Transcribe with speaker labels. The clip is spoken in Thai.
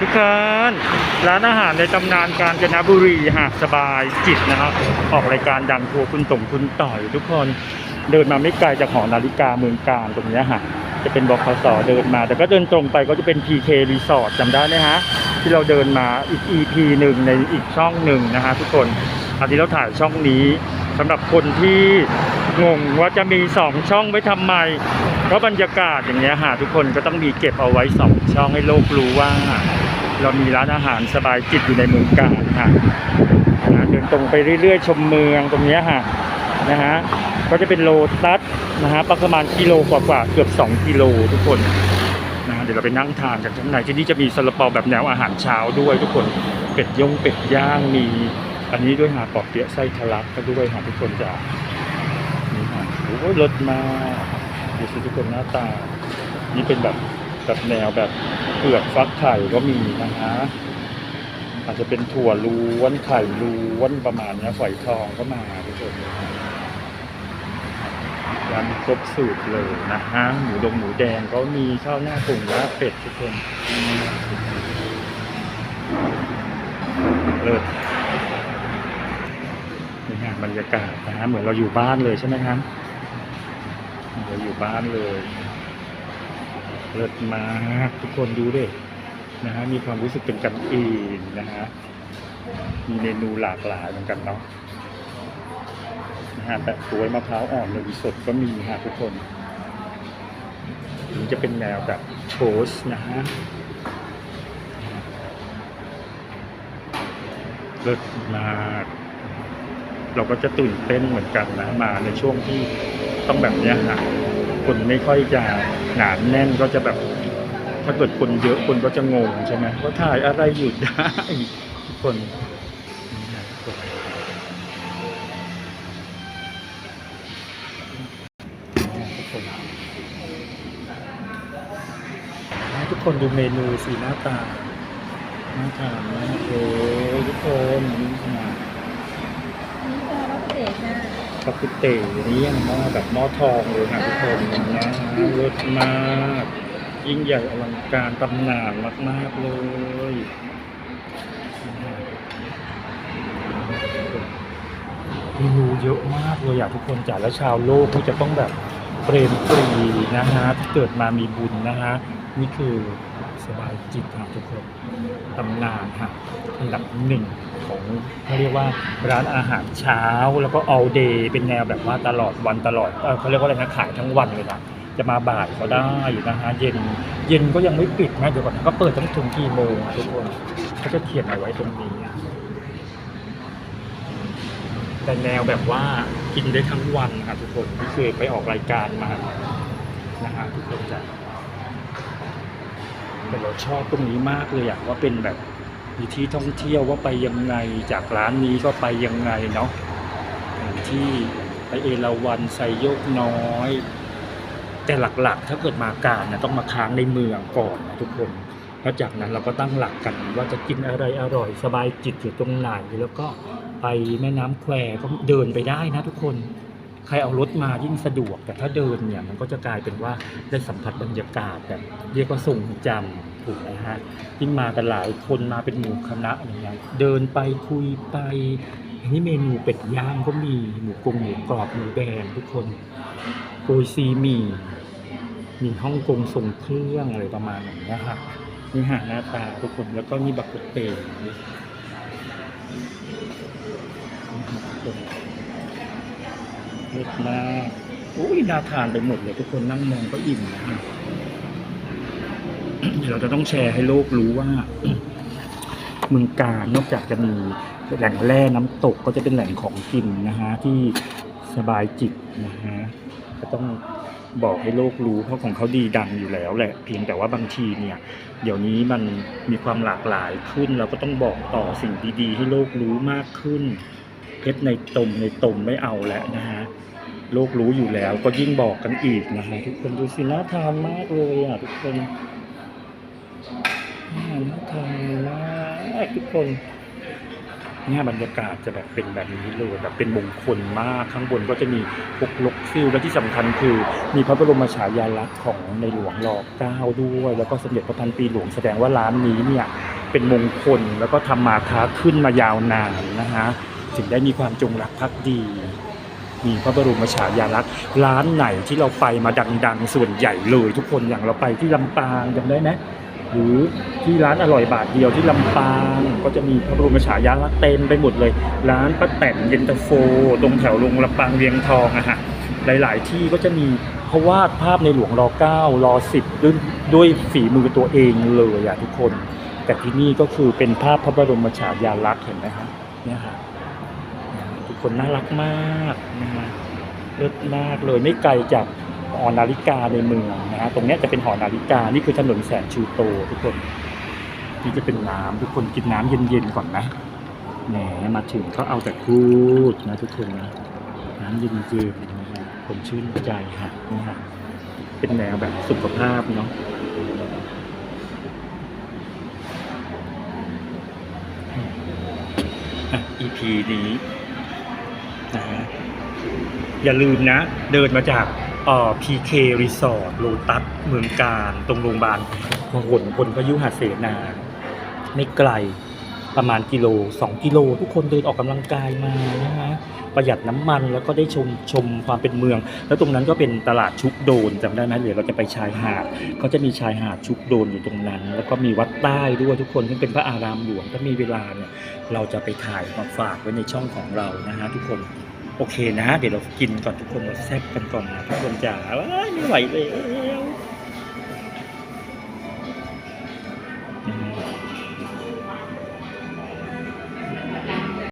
Speaker 1: ทุกคนร้านอาหารในตำนานกาญจนบุรีหาดสบายจิตนะครับออกรายการดังทัวร์คุณตงคุณต่อยทุกคนเดินมาไม่ไกลจากหอนาฬิกาเมืองการตรงเนี้ยฮะจะเป็นบคสเดินมา แต่ก็เดินตรงไปก็จะเป็น PK Resort จำได้ไหมฮะที่เราเดินมาอีก EP หนึ่งในอีกช่องหนึ่งนะฮะทุกคนอันนี้เราถ่ายช่องนี้สำหรับคนที่งงว่าจะมีสองช่องไว้ทำไม เพราะบรรยากาศอย่างเงี้ยฮะทุกคนก็ต้องมีเก็บเอาไว้สองช่องให้โลกรู้ว่า เรามีร้านอาหารสบายจิตอยู่ในเมืองกาญค่ะนะเดินตรงไปเรื่อยๆ ชมเมืองตรงนี้ยค่ะนะฮะก็จะเป็นโลตัสนะฮะประมาณกิโลกว่าๆเกือบ 2 กิโลทุกคนนะเดี๋ยวเราไปนั่งทานกันข้างในที่นี่จะมีซาลาเปาแบบแนวอาหารเช้าด้วยทุกคนเป็ดย่งเป็ดย่างมี อันนี้ด้วยหาปอกเปี๊ยะไส้ทะลักก็ด้วยค่ะทุกคนจ้ะนี่ค่ะโอ้ยรสมาดูสิทุกคนหน้าตานี่เป็นแบบ แบบแนวแบบเปลือกฟักไข่ก็มีนะฮะอาจจะเป็นถั่วล้วนไข่ล้วนประมาณนี้ฝอยทองก็มาทุกคนร้านครบสูตรเลยนะฮะหมูดงหมูแดงก็มีข้าวหน้าตุ่งลาเป็ดทุกคนเลิศนี่ฮะบรรยากาศนะฮะเหมือนเราอยู่บ้านเลยใช่ไหมครับเหมือนเราอยู่บ้านเลย เลิศมากทุกคนดูดินะฮะมีความรู้สึกเป็นกันเองนะฮะมีเมนูหลากหลายเหมือนกันเนาะนะฮะแบบกล้วยมะพร้าวอ่อนนมสดก็มีฮะทุกคนนี่จะเป็นแนวแบบโชสต์นะฮะเลิศมากเราก็จะตื่นเต้นเหมือนกันนะมาในช่วงที่ต้องแบบเนี้ยฮะ คนไม่ค่อยจะหนาแน่นก็จะแบบ ถ้าเกิดคนเยอะคนก็จะงงใช่ไหมว่าถ่ายอะไรหยุดได้ทุกคนทุกคนดูเมนูสีหน้าตาหน่าทานมากเลยทุกคนนี่ขนาด
Speaker 2: นี่ก็รับเศษนะ
Speaker 1: กับกุเต๋นี่ยังหม้อแบบหม้อทองเลยนะทุกคนนะเลิศมาก ยิ่งใหญ่อลังการตำนานมากๆเลยเมนูเยอะมากเลยอยากทุกคนจ๋าและชาวโลกที่จะต้องแบบเปรมปรีนะฮะที่เกิดมามีบุญนะฮะนี่คือ สบายจิตครับทุกคนตำนานฮะอันดับหนึ่งของเขาเรียกว่าร้านอาหารเช้าแล้วก็ all day เป็นแนวแบบว่าตลอดวันตลอดเอ่อเขาเรียกว่าอะไรนะขายทั้งวันเลยนะจะมาบ่ายก็ได้นะฮะเย็นเย็นก็ยังไม่ปิดนะเดี๋ยวก่อนนะก็เปิดตั้งถึงกี่โมงอะทุกคนเขาจะเขียนเอาไว้ตรงนี้อะแต่แนวแบบว่ากินได้ทั้งวันค่ะทุกคนที่เคยไปออกรายการมานะฮะทุกคนจะ แต่เราชอบตรงนี้มากเลยอะว่าเป็นแบบมีที่ท่องเที่ยวว่าไปยังไงจากร้านนี้ก็ไปยังไงเนาะที่ไปเอราวันไซโยกน้อย แต่หลักๆ ถ้าเกิดมาการนะต้องมาค้างในเมืองก่อนนะทุกคนแล้วจากนั้นเราก็ตั้งหลักกันว่าจะกินอะไรอร่อยสบายจิตอยู่ตรงไหนแล้วก็ไปแม่น้ำแควก็เดินไปได้นะทุกคน ใครเอารถมายิ่งสะดวก แต่ถ้าเดินเนี่ยมันก็จะกลายเป็นว่าได้สัมผัสบรรยากาศแบบเรียกว่าทรงจำถูกไหมฮะยิ่งมากันหลายคนมาเป็นหมู่คณะอย่างเงี้ยเดินไปคุยไปอันนี้เมนูเป็ดย่างก็มีหมูกรงหมูกรอบหมูแดงทุกคนโกยซีหมี มีฮ่องกงทรงเครื่องอะไรประมาณอย่างนี้ยค่ะนี่หาหน้าตาทุกคนแล้วก็มีบักกุเตง เล็กมากอุ้ยน่าทานไปหมดเลยทุกคนนั่งมองก็อิ่มนะฮะเดี๋ยวเราจะต้องแชร์ให้โลกรู้ว่าเมืองการนอกจากจะมีแหล่งแร่น้ำตกก็จะเป็นแหล่งของกินนะฮะที่สบายจิตนะฮะก็ต้องบอกให้โลกรู้เพราะของเขาดีดังอยู่แล้วแหละเพียงแต่ว่าบางทีเนี่ย เดี๋ยวนี้มันมีความหลากหลายขึ้น เราก็ต้องบอกต่อสิ่งดีๆ ให้โลกรู้มากขึ้น เพชรในตมในตมไม่เอาแล้วนะฮะโลกรู้อยู่แล้วก็ยิ่งบอกกันอีกนะฮะทุกคนดูสิน่าทานมากเลยอะทุกคนน่าทานมากทุกคนเนี่ยบรรยากาศจะแบบเป็นแบบนี้เลยแบบเป็นมงคลมากข้างบนก็จะมีพวกลกฟิลและที่สำคัญคือ มีพระบรมฉายาลักษณ์ของในหลวงรอเก้าด้วย แล้วก็สมเด็จพระพันปีหลวงแสดงว่าร้านนี้เนี่ยเป็นมงคลแล้วก็ทำมาค้าขึ้นมายาวนานนะฮะ ถึงได้มีความจงรักภักดี มีพระบรมฉายาลักษณ์ร้านไหนที่เราไปมาดัง ๆ ส่วนใหญ่เลยทุกคนอย่างเราไปที่ลำปางจำได้ไหมหรือที่ร้านอร่อยบาทเดียวที่ลำปางก็จะมีพระบรมฉายาลักษณ์เต็มไปหมดเลย ร้านป้าแตนเย็นตาโฟ ตรงแถวลงลำปางเวียงทองอะฮะหลาย ๆ ที่ก็จะมีเขาวาดภาพในหลวงรอเก้ารอสิบด้วยด้วยฝีมือตัวเองเลยอะทุกคน แต่ที่นี่ก็คือเป็นภาพพระบรมฉายาลักษณ์เห็นไหมฮะเนี่ยฮะ คนน่ารักมากนะฮะเลิศมากเลยไม่ไกลจากหอนาฬิกาในเมืองนะฮะตรงนี้จะเป็นหอนาฬิกานี่คือถนนแสนชูโต ทุกคนนี่จะเป็นน้ำทุกคนกินน้ำเย็นๆก่อนนะแหมมาถึงเขาเอาแต่พูดนะทุกคนนะน้ำเย็นๆนะฮะผมชื่นใจฮะนี่ฮะเป็นแนวแบบสุขภาพเนาะอะ EP นี้ นะฮะอย่าลืมนะ เดินมาจากเอ่อ PK Resort โลตัสเมืองการตรงโรงพยาบาลพหลพลพยุหเสนา ไม่ไกลประมาณกิโล 2 กิโล ทุกคนเดินออกกำลังกายมานะฮะ ประหยัดน้ำมัน แล้วก็ได้ชมชมความเป็นเมือง แล้วตรงนั้นก็เป็นตลาดชุกโดนจำได้ไหมเดี๋ยวเราจะไปชายหาดก็จะมีชายหาดชุกโดนอยู่ตรงนั้น แล้วก็มีวัดใต้ด้วยทุกคนซึ่งเป็นพระอารามหลวงถ้ามีเวลาเนี่ยเราจะไปถ่ายมาฝากไว้ในช่องของเรานะฮะทุกคนโอเคนะ เดี๋ยวเรากินก่อนทุกคนเราแซ่บกันก่อนนะทุกคนจ๋าไม่ไหวแล้ว